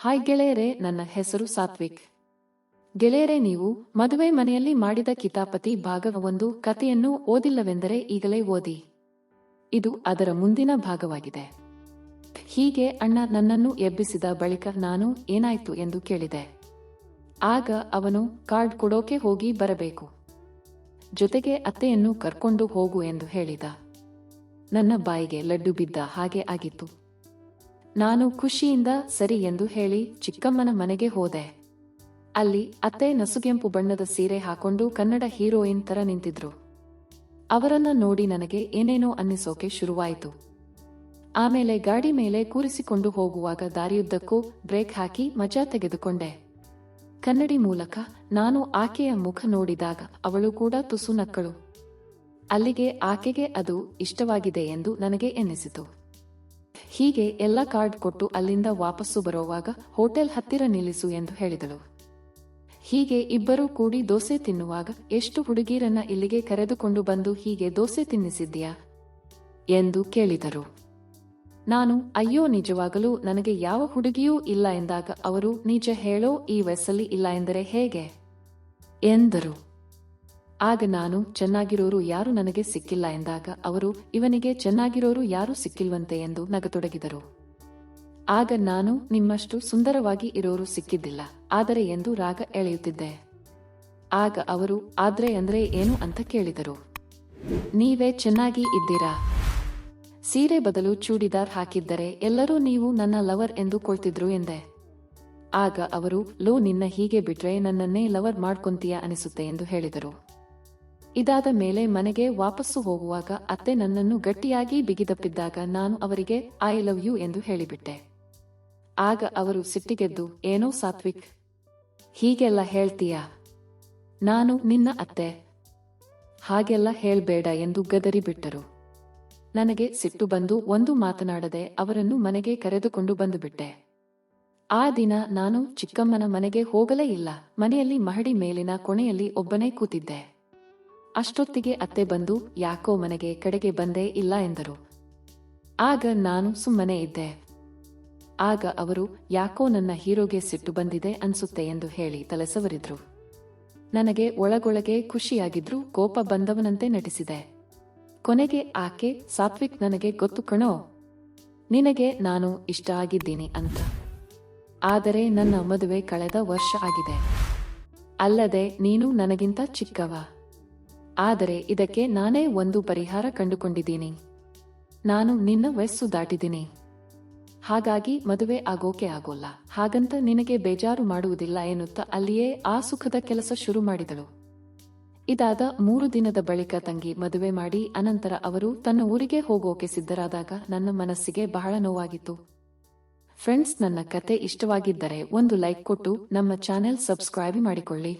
Hi ಗೆಳೆಯರೇ, ನನ್ನ ಹೆಸರು ಸಾತ್ವಿಕ್. ಗೆಳೆಯರೇ, ನೀವು ಮದುವೆ ಮನೆಯಲ್ಲಿ ಮಾಡಿದ ಕಿತಾಪತಿ ಭಾಗ ಒಂದು ಕಥೆಯನ್ನು ಓದಿಲ್ಲವೆಂದರೆ ಈಗಲೇ ಓದಿ. ಇದು ಅದರ ಮುಂದಿನ ಭಾಗವಾಗಿದೆ. ಹೀಗೆ ಅಣ್ಣ ನನ್ನನ್ನು ಎಬ್ಬಿಸಿದ ಬಳಿಕ ನಾನು ಏನಾಯ್ತು ಎಂದು ಕೇಳಿದೆ. ಆಗ ಅವನು ಕಾರ್ಡ್ ಕೊಡೋಕೆ ಹೋಗಿ ಬರಬೇಕು. ಜೊತೆಗೆ ಅತ್ತೆಯನ್ನು ಕರ್ಕೊಂಡು ಹೋಗು ಎಂದು ಹೇಳಿದ. ನನ್ನ ಬಾಯಿಗೆ ಲಡ್ಡು ಬಿದ್ದ ಹಾಗೆ ಆಗಿತ್ತು. ನಾನು ಖುಷಿಯಿಂದ ಸರಿ ಎಂದು ಹೇಳಿ ಚಿಕ್ಕಮ್ಮನ ಮನೆಗೆ ಹೋದೆ. ಅಲ್ಲಿ ಅತ್ತೆ ನಸುಗೆಂಪು ಬಣ್ಣದ ಸೀರೆ ಹಾಕೊಂಡು ಕನ್ನಡ ಹೀರೋಯಿನ್ ತರ ನಿಂತಿದ್ರು. ಅವರನ್ನ ನೋಡಿ ನನಗೆ ಏನೇನೋ ಅನ್ನಿಸೋಕೆ ಶುರುವಾಯಿತು. ಆಮೇಲೆ ಗಾಡಿ ಮೇಲೆ ಕೂರಿಸಿಕೊಂಡು ಹೋಗುವಾಗ ದಾರಿಯುದ್ದಕ್ಕೂ ಬ್ರೇಕ್ ಹಾಕಿ ಮಜಾ ತೆಗೆದುಕೊಂಡೆ. ಕನ್ನಡಿ ಮೂಲಕ ನಾನು ಆಕೆಯ ಮುಖ ನೋಡಿದಾಗ ಅವಳು ಕೂಡ ತುಸು ನಕ್ಕಳು. ಅಲ್ಲಿಗೆ ಆಕೆಗೆ ಅದು ಇಷ್ಟವಾಗಿದೆ ಎಂದು ನನಗೆ ಎನ್ನಿಸಿತು. ಹೀಗೆ ಎಲ್ಲ ಕಾರ್ಡ್ ಕೊಟ್ಟು ಅಲ್ಲಿಂದ ವಾಪಸ್ಸು ಬರುವಾಗ ಹೋಟೆಲ್ ಹತ್ತಿರ ನಿಲ್ಲಿಸು ಎಂದು ಹೇಳಿದಳು. ಹೀಗೆ ಇಬ್ಬರೂ ಕೂಡಿ ದೋಸೆ ತಿನ್ನುವಾಗ ಎಷ್ಟು ಹುಡುಗಿರನ್ನ ಇಲ್ಲಿಗೆ ಕರೆದುಕೊಂಡು ಬಂದು ಹೀಗೆ ದೋಸೆ ತಿನ್ನಿಸಿದ್ದೀಯಾ? ಎಂದು ಕೇಳಿದರು. ನಾನು, ಅಯ್ಯೋ ನಿಜವಾಗಲೂ ನನಗೆ ಯಾವ ಹುಡುಗಿಯೂ ಇಲ್ಲ ಎಂದಾಗ ಅವರು, ನಿಜ ಹೇಳೋ ಈ ವಯಸ್ಸಲ್ಲಿ ಇಲ್ಲ ಎಂದರೆ ಹೇಗೆ? ಎಂದರು. ಆಗ ನಾನು ಚೆನ್ನಾಗಿರೋರು ಯಾರು ನನಗೆ ಸಿಕ್ಕಿಲ್ಲ ಎಂದಾಗ ಅವರು, ಇವನಿಗೆ ಚೆನ್ನಾಗಿರೋರು ಯಾರು ಸಿಕ್ಕಿಲ್ವಂತೆ? ಎಂದು ನಗತೊಡಗಿದರು. ಆಗ ನಾನು, ನಿಮ್ಮಷ್ಟು ಸುಂದರವಾಗಿ ಇರೋರು ಸಿಕ್ಕಿದ್ದಿಲ್ಲ, ಆದರೆ ಎಂದು ರಾಗ ಎಳೆಯುತ್ತಿದ್ದೆ. ಆಗ ಅವರು, ಆದ್ರೆ ಅಂದ್ರೆ ಏನು? ಅಂತ ಕೇಳಿದರು. ನೀವೇ ಚೆನ್ನಾಗಿ ಇದ್ದೀರಾ? ಸೀರೆ ಬದಲು ಚೂಡಿದಾರ್ ಹಾಕಿದ್ದರೆ ಎಲ್ಲರೂ ನೀವು ನನ್ನ ಲವರ್ ಎಂದು ಕೊಳ್ತಿದ್ರು ಎಂದೆ. ಆಗ ಅವರು, ಲೋ, ನಿನ್ನ ಹೀಗೆ ಬಿಟ್ರೆ ನನ್ನನ್ನೇ ಲವರ್ ಮಾಡ್ಕೊಂತೀಯ? ಅನಿಸುತ್ತೆ ಎಂದು ಹೇಳಿದರು. ಇದಾದ ಮೇಲೆ ಮನೆಗೆ ವಾಪಸ್ಸು ಹೋಗುವಾಗ ಅತ್ತೆ ನನ್ನನ್ನು ಗಟ್ಟಿಯಾಗಿ ಬಿಗಿದಪ್ಪಿದ್ದಾಗ ನಾನು ಅವರಿಗೆ ಐ ಲವ್ ಯು ಎಂದು ಹೇಳಿಬಿಟ್ಟೆ. ಆಗ ಅವರು ಸಿಟ್ಟಿಗೆದ್ದು, ಏನೋ ಸಾತ್ವಿಕ್, ಹೀಗೆಲ್ಲ ಹೇಳ್ತೀಯಾ? ನಾನು ನಿನ್ನ ಅತ್ತೆ. ಹಾಗೆಲ್ಲ ಹೇಳ್ಬೇಡ ಎಂದು ಗದರಿ ಬಿಟ್ಟರು ನನಗೆ ಸಿಟ್ಟು ಬಂದು ಒಂದು ಮಾತನಾಡದೆ ಅವರನ್ನು ಮನೆಗೆ ಕರೆದುಕೊಂಡು ಬಂದುಬಿಟ್ಟೆ. ಆ ದಿನ ನಾನು ಚಿಕ್ಕಮ್ಮನ ಮನೆಗೆ ಹೋಗಲೇ ಇಲ್ಲ. ಮನೆಯಲ್ಲಿ ಮಹಡಿ ಮೇಲಿನ ಕೊನೆಯಲ್ಲಿ ಒಬ್ಬನೇ ಕೂತಿದ್ದೆ. ಅಷ್ಟೊತ್ತಿಗೆ ಅತ್ತೆ ಬಂದು, ಯಾಕೋ ಮನೆಗೆ ಕಡೆಗೆ ಬಂದೇ ಇಲ್ಲ ಎಂದರು. ಆಗ ನಾನು ಸುಮ್ಮನೆ ಇದ್ದೆ. ಆಗ ಅವರು, ಯಾಕೋ ನನ್ನ ಹೀರೋಗೆ ಸಿಟ್ಟು ಬಂದಿದೆ ಅನ್ಸುತ್ತೆ ಎಂದು ಹೇಳಿ ತಲೆಸವರಿದ್ರು. ನನಗೆ ಒಳಗೊಳಗೆ ಖುಷಿಯಾಗಿದ್ರು ಕೋಪ ಬಂದವನಂತೆ ನಟಿಸಿದೆ. ಕೊನೆಗೆ ಆಕೆ, ಸಾತ್ವಿಕ್ ನನಗೆ ಗೊತ್ತು ಕಣೋ, ನಿನಗೆ ನಾನು ಇಷ್ಟ ಆಗಿದ್ದೀನಿ ಅಂತ. ಆದರೆ ನನ್ನ ಮದುವೆ ಕಳೆದ ವರ್ಷ ಆಗಿದೆ. ಅಲ್ಲದೆ ನೀನು ನನಗಿಂತ ಚಿಕ್ಕವ. ಆದರೆ ಇದಕ್ಕೆ ನಾನೇ ಒಂದು ಪರಿಹಾರ ಕಂಡುಕೊಂಡಿದ್ದೀನಿ. ನಾನು ನಿನ್ನ ವಯಸ್ಸು ದಾಟಿದ್ದೀನಿ. ಹಾಗಾಗಿ ಮದುವೆ ಆಗೋಕೆ ಆಗೋಲ್ಲ. ಹಾಗಂತ ನಿನಗೆ ಬೇಜಾರು ಮಾಡುವುದಿಲ್ಲ ಎನ್ನುತ್ತಾ ಅಲ್ಲಿಯೇ ಆ ಸುಖದ ಕೆಲಸ ಶುರು ಮಾಡಿದಳು. ಇದಾದ ಮೂರು ದಿನದ ಬಳಿಕ ತಂಗಿ ಮದುವೆ ಮಾಡಿ ಅನಂತರ ಅವರು ತನ್ನ ಊರಿಗೆ ಹೋಗೋಕೆ ಸಿದ್ಧರಾದಾಗ ನನ್ನ ಮನಸ್ಸಿಗೆ ಬಹಳ ನೋವಾಗಿತ್ತು. ಫ್ರೆಂಡ್ಸ್, ನನ್ನ ಕತೆ ಇಷ್ಟವಾಗಿದ್ದರೆ ಒಂದು ಲೈಕ್ ಕೊಟ್ಟು ನಮ್ಮ ಚಾನೆಲ್ ಸಬ್ಸ್ಕ್ರೈಬ್ ಮಾಡಿಕೊಳ್ಳಿ.